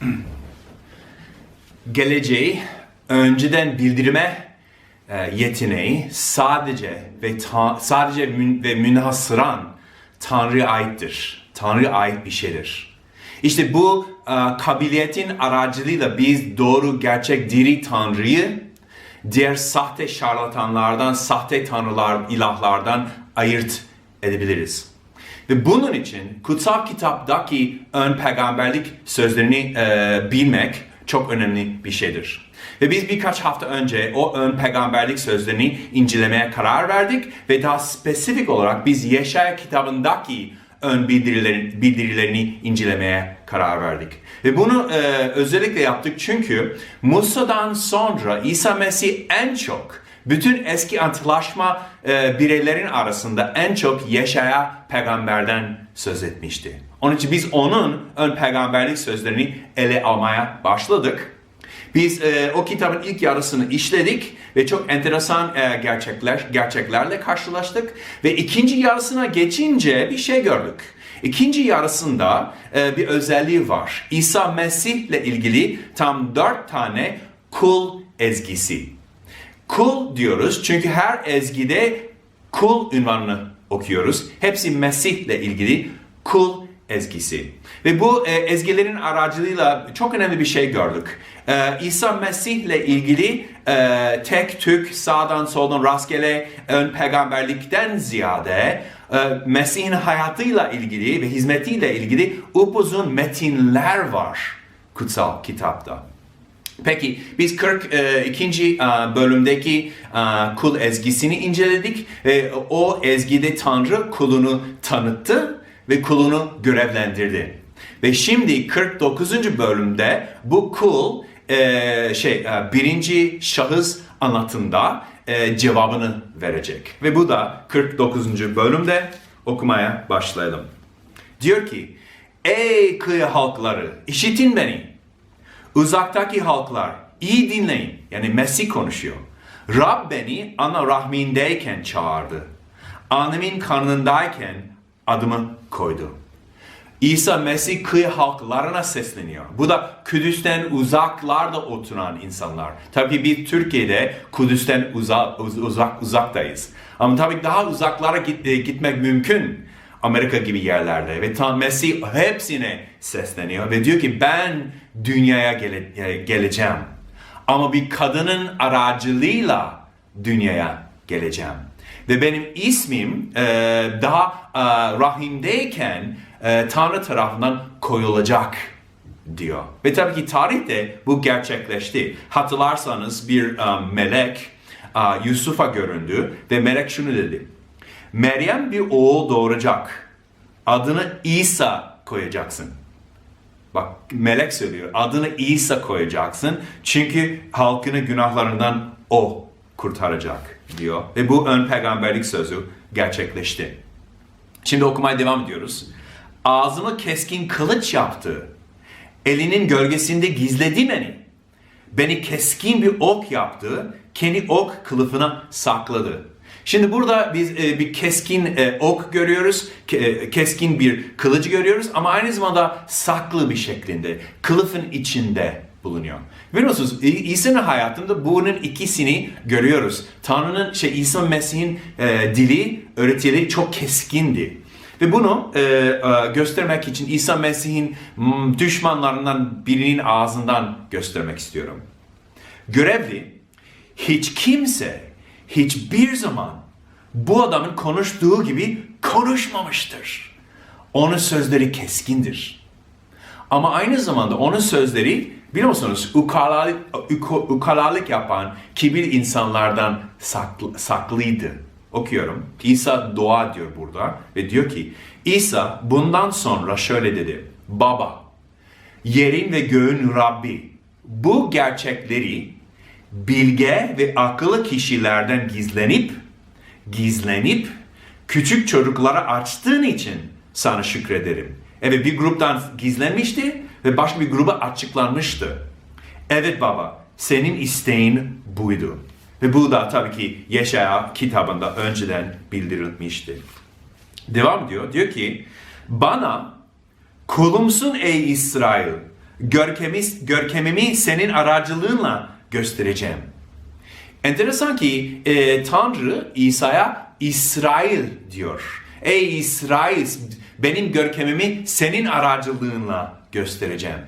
geleceği önceden bildirme e, yeteneği sadece ve ta- sadece mün- ve münhasıran Tanrı'ya aittir. Tanrı'ya ait bir şeydir. İşte bu e, kabiliyetin aracılığıyla biz doğru, gerçek, diri Tanrı'yı diğer sahte şarlatanlardan, sahte tanrılar, ilahlardan ayırt edebiliriz. Ve bunun için kutsal kitaptaki ön peygamberlik sözlerini e, bilmek çok önemli bir şeydir. Ve biz birkaç hafta önce o ön peygamberlik sözlerini incelemeye karar verdik ve daha spesifik olarak biz Yeşaya kitabındaki ön bildirilerini, bildirilerini incelemeye karar verdik. Ve bunu e, özellikle yaptık çünkü Musa'dan sonra İsa Mesih en çok bütün eski antlaşma e, bireylerin arasında en çok Yeşaya peygamberden söz etmişti. Onun için biz onun ön peygamberlik sözlerini ele almaya başladık. Biz e, o kitabın ilk yarısını işledik ve çok enteresan e, gerçekler gerçeklerle karşılaştık ve ikinci yarısına geçince bir şey gördük. İkinci yarısında e, bir özelliği var. İsa Mesih ile ilgili tam dört tane kul ezgisi. Kul diyoruz çünkü her ezgide kul ünvanını okuyoruz. Hepsi Mesih ile ilgili kul ezgisi. Ve bu e, ezgilerin aracılığıyla çok önemli bir şey gördük. E, İsa Mesih ile ilgili e, tek tük sağdan soldan rastgele ön peygamberlikten ziyade e, Mesih'in hayatıyla ilgili ve hizmetiyle ilgili upuzun metinler var kutsal kitapta. Peki biz 42. e, bölümdeki e, kul ezgisini inceledik. E, O ezgide Tanrı kulunu tanıttı ve kulunu görevlendirdi. Ve şimdi 49. bölümde bu kul e, şey e, birinci şahıs anlatında e, cevabını verecek. Ve bu da 49. bölümde okumaya başlayalım. Diyor ki, Ey kıyı halkları işitin beni. Uzaktaki halklar iyi dinleyin. Yani Mesih konuşuyor. Rab beni ana rahmindeyken çağırdı. Annemin karnındayken adımı koydu. İsa Mesih kıyı halklarına sesleniyor. Bu da Kudüs'ten uzaklarda oturan insanlar. Tabii biz Türkiye'de Kudüs'ten uzak, uzak uzaktayız. Ama tabii daha uzaklara e, gitmek mümkün. Amerika gibi yerlerde ve tam Mesih hepsine sesleniyor ve diyor ki ben dünyaya gele, e, geleceğim. Ama bir kadının aracılığıyla dünyaya geleceğim. Ve benim ismim e, daha e, rahimdeyken e, Tanrı tarafından koyulacak diyor. Ve tabii ki tarihte bu gerçekleşti. Hatırlarsanız bir e, melek e, Yusuf'a göründü ve melek şunu dedi. Meryem bir oğul doğuracak. Adını İsa koyacaksın. Bak melek söylüyor. Adını İsa koyacaksın. Çünkü halkını günahlarından o kurtaracak diyor. Ve bu ön peygamberlik sözü gerçekleşti. Şimdi okumaya devam ediyoruz. Ağzımı keskin kılıç yaptı. Elinin gölgesinde gizledi beni. Beni keskin bir ok yaptı. Kendi ok kılıfına sakladı. Şimdi burada biz e, bir keskin e, ok görüyoruz, ke- e, keskin bir kılıcı görüyoruz ama aynı zamanda saklı bir şeklinde, kılıfın içinde bulunuyor. Biliyor musunuz İ- İsa'nın hayatında bunun ikisini görüyoruz. Tanrı'nın, şey İsa Mesih'in e, dili, öğretileri çok keskindi. Ve bunu e, e, göstermek için İsa Mesih'in düşmanlarından birinin ağzından göstermek istiyorum. Görevli hiç kimse hiçbir zaman bu adamın konuştuğu gibi konuşmamıştır. Onun sözleri keskindir. Ama aynı zamanda onun sözleri biliyor musunuz ukalalık, ukalalık yapan kibir insanlardan saklı, saklıydı. Okuyorum. İsa dua diyor burada ve diyor ki İsa bundan sonra şöyle dedi. Baba, yerin ve göğün Rabbi bu gerçekleri bilge ve akıllı kişilerden gizlenip gizlenip küçük çocuklara açtığın için sana şükrederim. Evet bir gruptan gizlenmişti ve başka bir gruba açıklanmıştı. Evet baba senin isteğin buydu. Ve bu da tabii ki Yeşaya kitabında önceden bildirilmişti. Devam ediyor. Diyor ki bana kulumsun ey İsrail Görkemi, görkemimi senin aracılığınla göstereceğim. Enteresan ki e, Tanrı İsa'ya İsrail diyor. Ey İsrail benim görkemimi senin aracılığınla göstereceğim.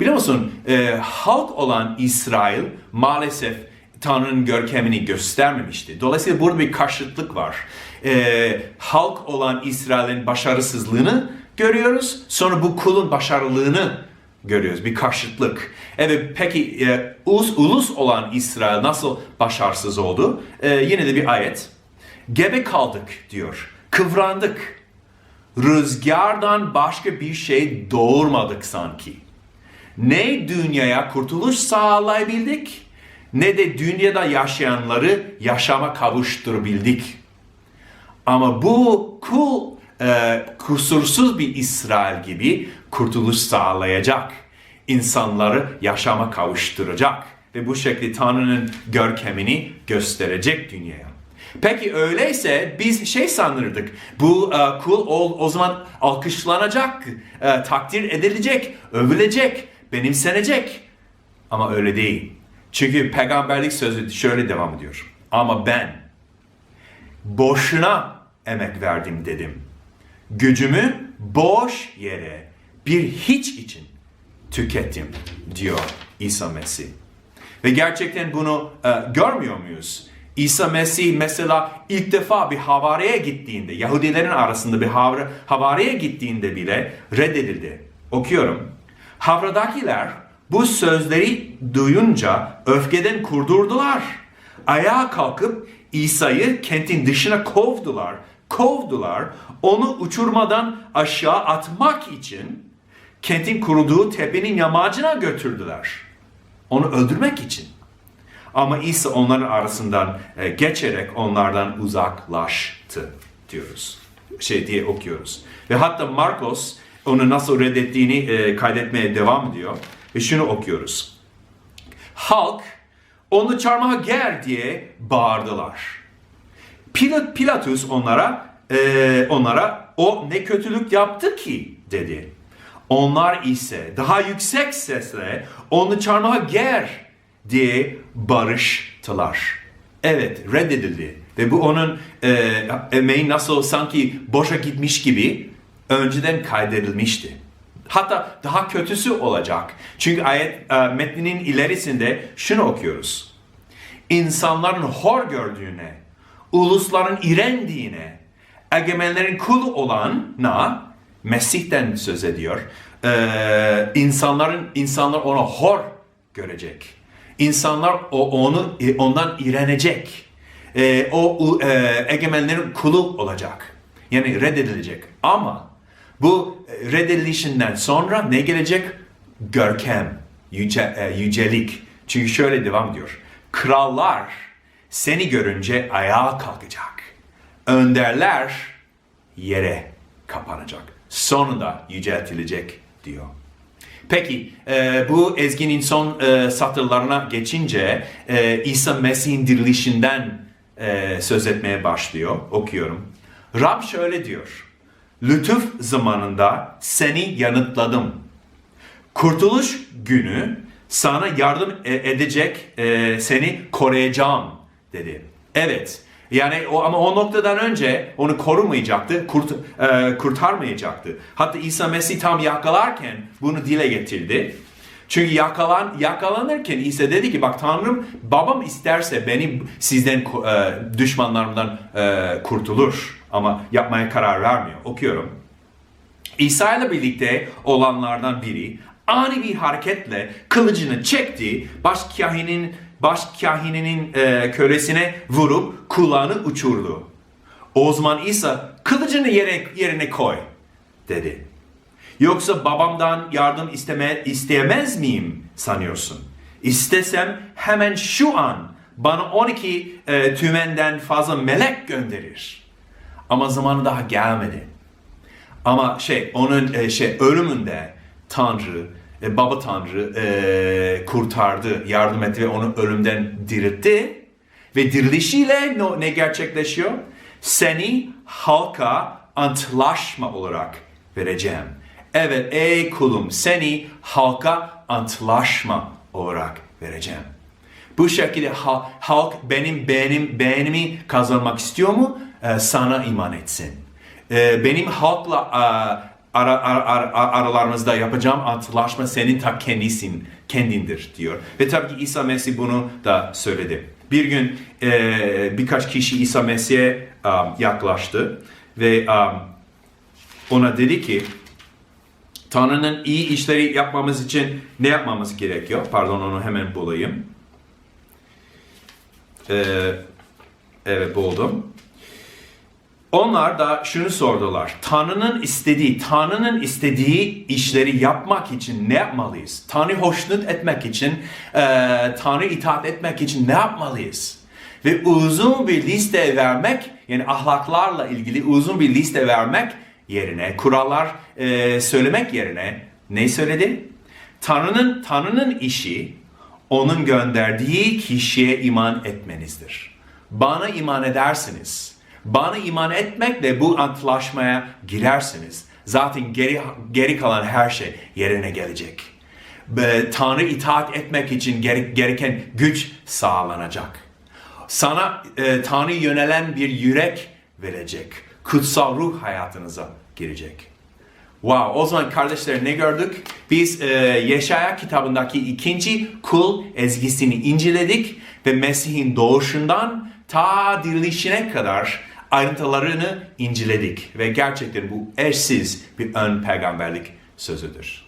Biliyor musun e, halk olan İsrail maalesef Tanrı'nın görkemini göstermemişti. Dolayısıyla burada bir karşıtlık var. E, halk olan İsrail'in başarısızlığını görüyoruz. Sonra bu kulun başarılığını görüyoruz. Bir karşıtlık. Evet peki e, ulus, ulus olan İsrail nasıl başarısız oldu? E, yine de bir ayet. Gebe kaldık diyor. Kıvrandık. Rüzgardan başka bir şey doğurmadık sanki. Ne dünyaya kurtuluş sağlayabildik ne de dünyada yaşayanları yaşama kavuşturabildik. Ama bu kul e, kusursuz bir İsrail gibi kurtuluş sağlayacak. İnsanları yaşama kavuşturacak. Ve bu şekilde Tanrı'nın görkemini gösterecek dünyaya. Peki öyleyse biz şey sanırdık. Bu e, kul o, o zaman alkışlanacak, e, takdir edilecek, övülecek, benimsenecek. Ama öyle değil. Çünkü peygamberlik sözü şöyle devam ediyor. Ama ben boşuna emek verdim dedim. Gücümü boş yere bir hiç için tükettim diyor İsa Mesih. Ve gerçekten bunu e, görmüyor muyuz? İsa Mesih mesela ilk defa bir havariye gittiğinde, Yahudilerin arasında bir havre, havariye gittiğinde bile reddedildi. Okuyorum. Havradakiler bu sözleri duyunca öfkeden kurdurdular. Ayağa kalkıp İsa'yı kentin dışına kovdular. Kovdular. Onu uçurmadan aşağı atmak için kentin kurulduğu tepenin yamacına götürdüler. Onu öldürmek için. Ama İsa onların arasından e, geçerek onlardan uzaklaştı diyoruz. Şey diye okuyoruz. Ve hatta Marcos onu nasıl reddettiğini e, kaydetmeye devam ediyor. Ve şunu okuyoruz. Halk onu çarmıha ger diye bağırdılar. Pilat, Pilatus onlara e, onlara o ne kötülük yaptı ki dedi. Onlar ise daha yüksek sesle onu çarmıha ger diye barıştılar. Evet reddedildi ve bu onun e, emeği nasıl sanki boşa gitmiş gibi önceden kaydedilmişti. Hatta daha kötüsü olacak. Çünkü ayet e, metninin ilerisinde şunu okuyoruz. İnsanların hor gördüğüne, ulusların irendiğine, egemenlerin kulu olana Mesih'ten söz ediyor. Ee, insanların insanlar ona hor görecek. İnsanlar o, onu e, ondan irenecek. Ee, o e, egemenlerin kulu olacak. Yani reddedilecek. Ama bu reddedilişinden sonra ne gelecek? Görkem, yüce, e, yücelik. Çünkü şöyle devam ediyor. Krallar seni görünce ayağa kalkacak. Önderler yere kapanacak. Sonunda yüceltilecek diyor. Peki e, bu ezginin son e, satırlarına geçince e, İsa Mesih'in dirilişinden söz etmeye başlıyor. Okuyorum. Rab şöyle diyor. Lütuf zamanında seni yanıtladım. Kurtuluş günü sana yardım edecek, seni koruyacağım dedi. Evet. Yani o ama o noktadan önce onu korumayacaktı, kurt, e, kurtarmayacaktı. Hatta İsa Mesih tam yakalarken bunu dile getirdi. Çünkü yakalan yakalanırken İsa dedi ki bak Tanrım babam isterse beni sizden e, düşmanlarımdan e, kurtulur ama yapmaya karar vermiyor. Okuyorum. İsa ile birlikte olanlardan biri ani bir hareketle kılıcını çekti, baş kahinin baş kahininin e, kölesine vurup kulağını uçurdu. O zaman İsa kılıcını yere, yerine koy dedi. Yoksa babamdan yardım isteme, isteyemez miyim sanıyorsun? İstesem hemen şu an bana 12 e, tümenden fazla melek gönderir. Ama zamanı daha gelmedi. Ama şey onun e, şey ölümünde Tanrı e, Baba Tanrı e, kurtardı, yardım etti ve onu ölümden diriltti. Ve dirilişiyle ne, ne gerçekleşiyor? Seni halka antlaşma olarak vereceğim. Evet ey kulum seni halka antlaşma olarak vereceğim. Bu şekilde ha- halk benim beğenim beğenimi kazanmak istiyor mu? Ee, sana iman etsin. Ee, benim halkla e, ara, ara- ara- aralarımızda yapacağım antlaşma senin ta kendisin, kendindir diyor. Ve tabii ki İsa Mesih bunu da söyledi. Bir gün e, birkaç kişi İsa Mesih'e um, yaklaştı ve um, ona dedi ki Tanrı'nın iyi işleri yapmamız için ne yapmamız gerekiyor? Pardon onu hemen bulayım. Ee, evet buldum. Onlar da şunu sordular. Tanrı'nın istediği, Tanrı'nın istediği işleri yapmak için ne yapmalıyız? Tanrı hoşnut etmek için, e, Tanrı itaat etmek için ne yapmalıyız? Ve uzun bir liste vermek, yani ahlaklarla ilgili uzun bir liste vermek yerine, kurallar e, söylemek yerine ne söyledi? Tanrı'nın Tanrı'nın işi onun gönderdiği kişiye iman etmenizdir. Bana iman edersiniz. Bana iman etmekle bu antlaşmaya girersiniz. Zaten geri, geri kalan her şey yerine gelecek. Tanrı itaat etmek için gere- gereken güç sağlanacak. Sana e, Tanrı yönelen bir yürek verecek. Kutsal ruh hayatınıza girecek. Wow, o zaman kardeşler ne gördük? Biz e, Yeşaya kitabındaki ikinci kul ezgisini inceledik ve Mesih'in doğuşundan ta dirilişine kadar ayrıntılarını inceledik. Ve gerçekten bu eşsiz bir ön peygamberlik sözüdür.